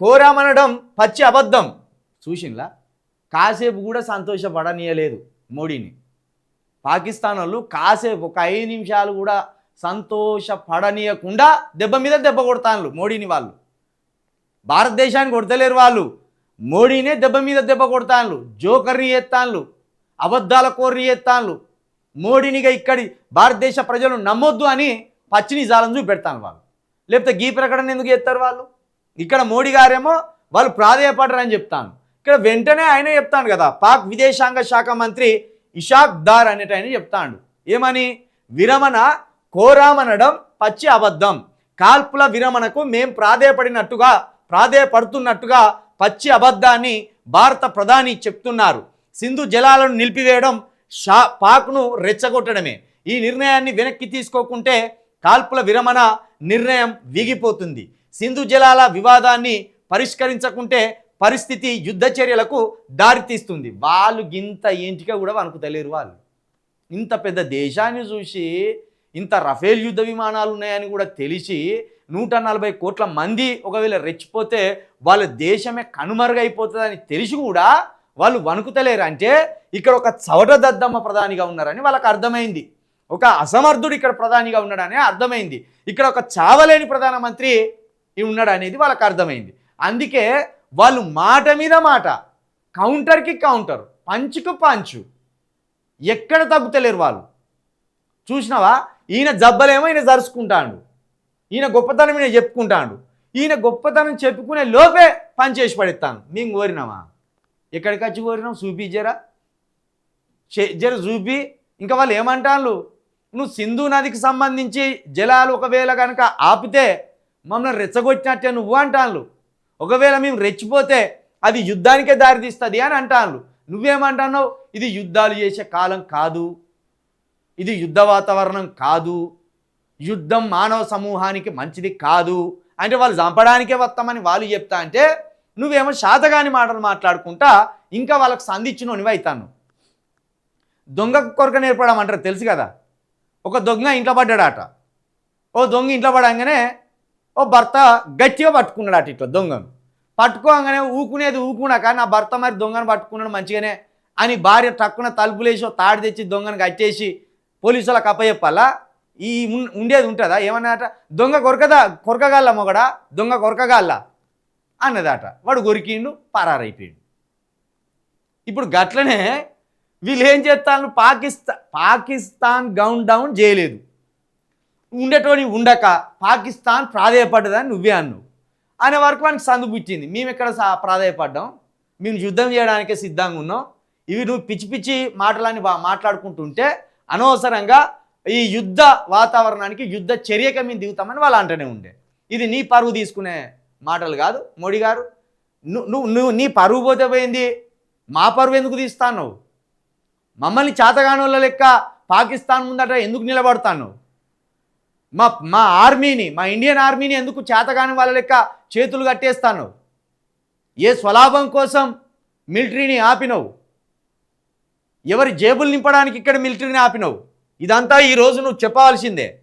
కోరామనడం పచ్చి అబద్ధం. చూసిండ్లా? కాసేపు కూడా సంతోషపడనీయలేదు మోడీని. పాకిస్తాన్ వాళ్ళు కాసేపు ఒక ఐదు నిమిషాలు కూడా సంతోషపడనీయకుండా దెబ్బ మీద దెబ్బ కొడతాను మోడీని వాళ్ళు. భారతదేశాన్ని కొడతలేరు వాళ్ళు. మోడీనే దెబ్బ మీద దెబ్బ కొడతాన్లు. జోకర్ని ఎత్తాన్లు. అబద్ధాల కోర్రీ ఎత్తాన్లు. మోడీనిగా ఇక్కడి భారతదేశ ప్రజలు నమ్మొద్దు అని పచ్చిని జాలం చూపెడతాను వాళ్ళు. లేకపోతే గీ ప్రకటన ఎందుకు చేస్తారు వాళ్ళు? ఇక్కడ మోడీ గారేమో వాళ్ళు ప్రాధేయపడరని చెప్తాను. ఇక్కడ వెంటనే ఆయనే చెప్తాడు కదా పాక్ విదేశాంగ శాఖ మంత్రి ఇషాక్ దార్ అనేట ఆయన చెప్తాడు. ఏమని? విరమణ కోరామనడం పచ్చి అబద్ధం. కాల్పుల విరమణకు మేం ప్రాధేయపడినట్టుగా ప్రాధేయపడుతున్నట్టుగా పచ్చి అబద్ధాన్ని భారత ప్రధాని చెప్తున్నారు. సింధు జలాలను నిలిపివేయడం షా పాక్ను రెచ్చగొట్టడమే. ఈ నిర్ణయాన్ని వెనక్కి తీసుకోకుంటే కాల్పుల విరమణ నిర్ణయం వీగిపోతుంది. సింధు జలాల వివాదాన్ని పరిష్కరించకుంటే పరిస్థితి యుద్ధ చర్యలకు దారితీస్తుంది. వాళ్ళు గింత ఏంటిగా కూడా వణుకుతలేరు వాళ్ళు. ఇంత పెద్ద దేశాన్ని చూసి ఇంత రఫేల్ యుద్ధ విమానాలు ఉన్నాయని కూడా తెలిసి నూట నలభై కోట్ల మంది ఒకవేళ రెచ్చిపోతే వాళ్ళ దేశమే కనుమరుగైపోతుందని తెలిసి కూడా వాళ్ళు వణుకుతలేరు అంటే ఇక్కడ ఒక చవట దద్దమ్మ ప్రధానిగా ఉన్నారని వాళ్ళకి అర్థమైంది. ఒక అసమర్థుడు ఇక్కడ ప్రధానిగా ఉన్నాడని అర్థమైంది. ఇక్కడ ఒక చావలేని ప్రధానమంత్రి ఉన్నాడు అనేది వాళ్ళకి అర్థమైంది. అందుకే వాళ్ళు మాట మీద మాట కౌంటర్కి కౌంటర్ పంచుకు పంచు ఎక్కడ తగ్గుతలేరు వాళ్ళు. చూసినావా? ఈయన జబ్బలేమో ఈయన జరుచుకుంటాడు. ఈయన గొప్పతనం ఈయన చెప్పుకుంటాడు. ఈయన గొప్పతనం చెప్పుకునే లోపే పని చేసి పడేస్తాను మేము కోరినామా? ఎక్కడికి వచ్చి కోరినాం చూపి జరా. చే- జర చూపి. ఇంకా వాళ్ళు ఏమంటారు నువ్వు సింధు నదికి సంబంధించి జలాలు ఒకవేళ కనుక ఆపితే మమ్మల్ని రెచ్చగొచ్చినట్టే నువ్వు అంటాను ఒకవేళ మేము రెచ్చిపోతే అది యుద్ధానికే దారితీస్తుంది అని అంటాను నువ్వేమంటున్నావు? ఇది యుద్ధాలు చేసే కాలం కాదు. ఇది యుద్ధ వాతావరణం కాదు. యుద్ధం మానవ సమూహానికి మంచిది కాదు. అంటే వాళ్ళు చంపడానికే వస్తామని వాళ్ళు చెప్తా అంటే నువ్వేమో శాతగాని మాటలు మాట్లాడుకుంటా ఇంకా వాళ్ళకి సంధించినోనివి అవుతాను దొంగ కొరక నేర్పడం అంటారు తెలుసు కదా? ఒక దొంగ ఇంట్లో పడ్డాడట. ఓ దొంగ ఇంట్లో పడంగానే ఓ భర్త గట్టిగా పట్టుకున్నాడు అటు ఇట్లా దొంగను. పట్టుకోగానే ఊకునేది ఊకున్నాక నా భర్త మరి దొంగను పట్టుకున్నాడు మంచిగానే అని భార్య టక్కున తలుపులేసి తాడి తెచ్చి దొంగను కట్టేసి పోలీసులకు అప్పచెప్పాలా? ఈ ఉండేది ఉంటుందా? ఏమన్నాట దొంగ కొరకదా? కొరకగాల మొగడా? దొంగ కొరకగాల అన్నదాట. వాడు కొరికిండు పరారైపోయిండు. ఇప్పుడు గట్లనే వీళ్ళు ఏం చేస్తాను పాకిస్తా పాకిస్తాన్ గౌన్ డౌన్ చేయలేదు. ఉండేటోని ఉండక పాకిస్తాన్ ప్రాధేయపడ్డదని నువ్వే అన్నావు. అనే వరకు మనకి సందు పుట్టింది. మేము ఇక్కడ సా మేము యుద్ధం చేయడానికే సిద్ధంగా ఉన్నాం. ఇవి నువ్వు పిచ్చి పిచ్చి మాటలని బా మాట్లాడుకుంటుంటే అనవసరంగా ఈ యుద్ధ వాతావరణానికి యుద్ధ చర్యక మేము దిగుతామని వాళ్ళు అంటూనే ఉండే. ఇది నీ పరువు తీసుకునే మాటలు కాదు మోడీ గారు. నువ్వు నువ్వు నువ్వు నీ పరువు పోతే పోయింది. మా పరువు ఎందుకు తీస్తాను మమ్మల్ని చేతగానోళ్ళ లెక్క పాకిస్తాన్ ముందట ఎందుకు నిలబడతాను మా మా ఆర్మీని మా ఇండియన్ ఆర్మీని ఎందుకు చేతగాని వాళ్ళ లెక్క చేతులు కట్టేస్తాను? ఏ స్వలాభం కోసం మిలిటరీని ఆపినవు? ఎవరి జేబులు నింపడానికి ఇక్కడ మిలిటరీని ఆపినవు? ఇదంతా ఈరోజు నువ్వు చెప్పవలసిందే.